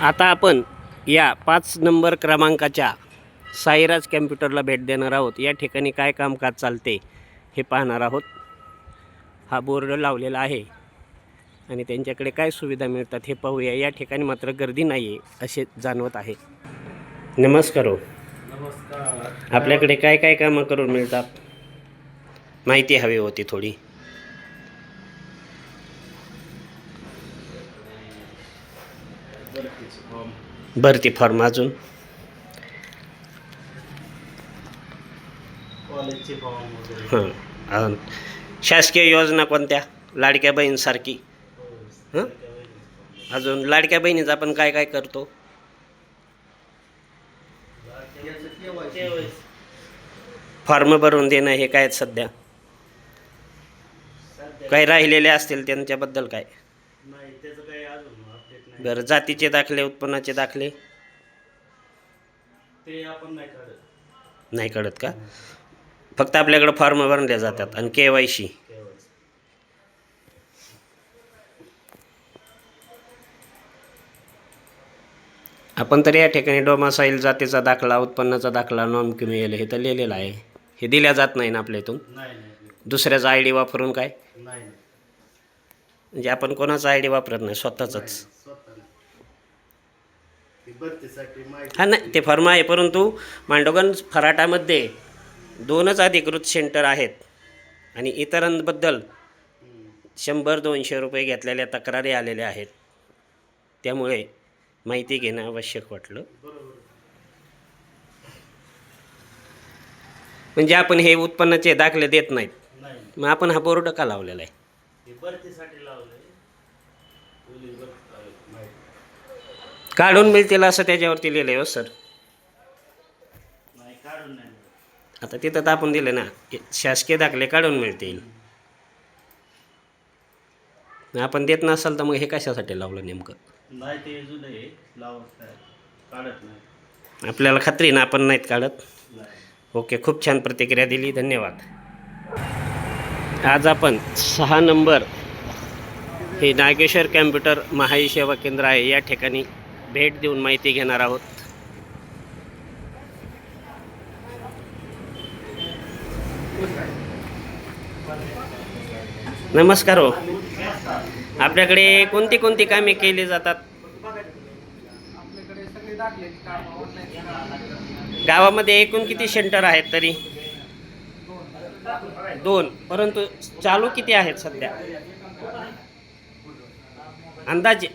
आता आपण या पाच नंबर क्रमांकाच्या साईराज कॅम्प्युटरला भेट देणार आहोत. या ठिकाणी काय कामकाज चालते हे पाहणार आहोत. हा बोर्ड लावलेला आहे आणि त्यांच्याकडे काय सुविधा मिळतात हे पाहूया. या ठिकाणी मात्र गर्दी नाही आहे असे जाणवत आहे. नमस्कार हो. नमस्कार. आपल्याकडे काय काय कामं करून मिळतात? माहिती हवी होती थोडी भरतीचे फॉर्म भरती फॉर्म अजून. हां शासकीय योजना कोणत्या? लाडक्या बहीणसारखी. हो? अजून लाडक्या बहिणीचं आपण काय काय करतो. फॉर्म भरून देणं हे काय सध्या काही राहिलेले असतील त्यांच्याबद्दल काय नाही त्याचं काही अजून अपडेट नाही बरं जातीचे दाखले उत्पन्नाचे दाखले? ते आपण नाही काढत. नाही कळत का? फक्त आपल्याकडे फॉर्म भरले जातात आणि के वाय सी. आपण तर या ठिकाणी डोमासाईल जातीचा दाखला उत्पन्नाचा दाखला नॉन क्युमिएल हे तर लिहिलेलं आहे. हे दिल्या जात नाही ना आपल्या इथून? दुसऱ्याचा आय डी वापरून काय? म्हणजे आपण कोणाचा आय डी वापरत नाही? स्वतःचाच नाही, स्वतः नाही ती भरतीसाठी माहिती हा नाही ते फर्म आहे परंतु मांडोगण फराटामध्ये दोनच अधिकृत सेंटर आहेत. आणि इतरांबद्दल. शंभर दोनशे रुपये घेतलेल्या तक्रारी आलेल्या आहेत. त्यामुळे माहिती घेणं आवश्यक वाटलं. म्हणजे आपण हे उत्पन्नाचे दाखले देत नाहीत. नाही. मग आपण हा बोर्ड का लावलेला आहे ते भरतीसाठी लावलंय पोलीस भरती लावली माहिती काढून मिळतील असं त्याच्यावरती लिहिलं आहे हो सर. आता तिथं आपण दिलं ना शासकीय दाखले काढून मिळतील. आपण देत नसाल तर मग हे कशासाठी लावलं नेमकं? आपल्याला खात्री ना आपण नाहीत काढत? ओके खूप छान प्रतिक्रिया दिली धन्यवाद. आज आपण सहा नंबर हे नागेश्वर कॅम्प्युटर महाई सेवा केंद्र आहे या ठिकाणी भेट देऊन माहिती घेणार आहोत. नमस्कार हो. आपल्याकडे कोणती कोणती कामे केली जातात? गावामध्ये एकूण किती सेंटर आहेत तरी? दोन. परंतु चालू किती आहेत सध्या? अंदाजे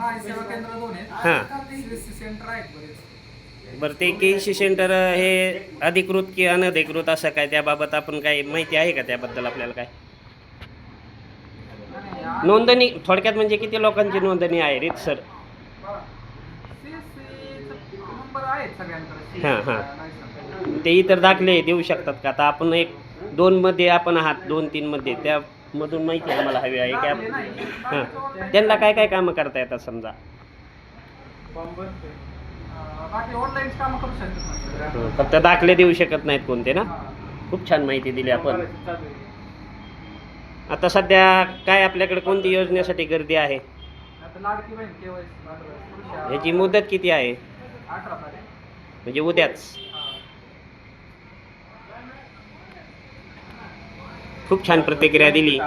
महासेवा केंद्र दोन हां. आहेत सेंटर आहेत बरेच. बरं ते के सेंटर हे अधिकृत की अनधिकृत असं काय? त्याबाबत आपण काही माहिती आहे का त्याबद्दल आपल्याला काय? आणि नोंदणी थोडक्यात म्हणजे किती लोकांची नोंदणी आहे रीत सर? CSC चे नंबर आहेत सगळ्यांकडे. हां, हां. ते इतर दाखले देऊ शकतात का? आता आपण एक दोनमध्ये आपण आहात दोन तीनमध्ये त्यामधून माहिती आम्हाला हवी आहे? की आप- हां. त्यांना काय काय कामं करता येतात समजा? फक्त दाखले देऊ शकत नाहीत कोणते ना. खूप छान माहिती दिली आपण. आता सध्या काय आपल्याकडे कोणती योजनेसाठी गर्दी आहे? आता लाडकी बहीण केवायसी याची मुदत किती आहे? म्हणजे उद्याच. खूप छान प्रतिक्रिया दिली.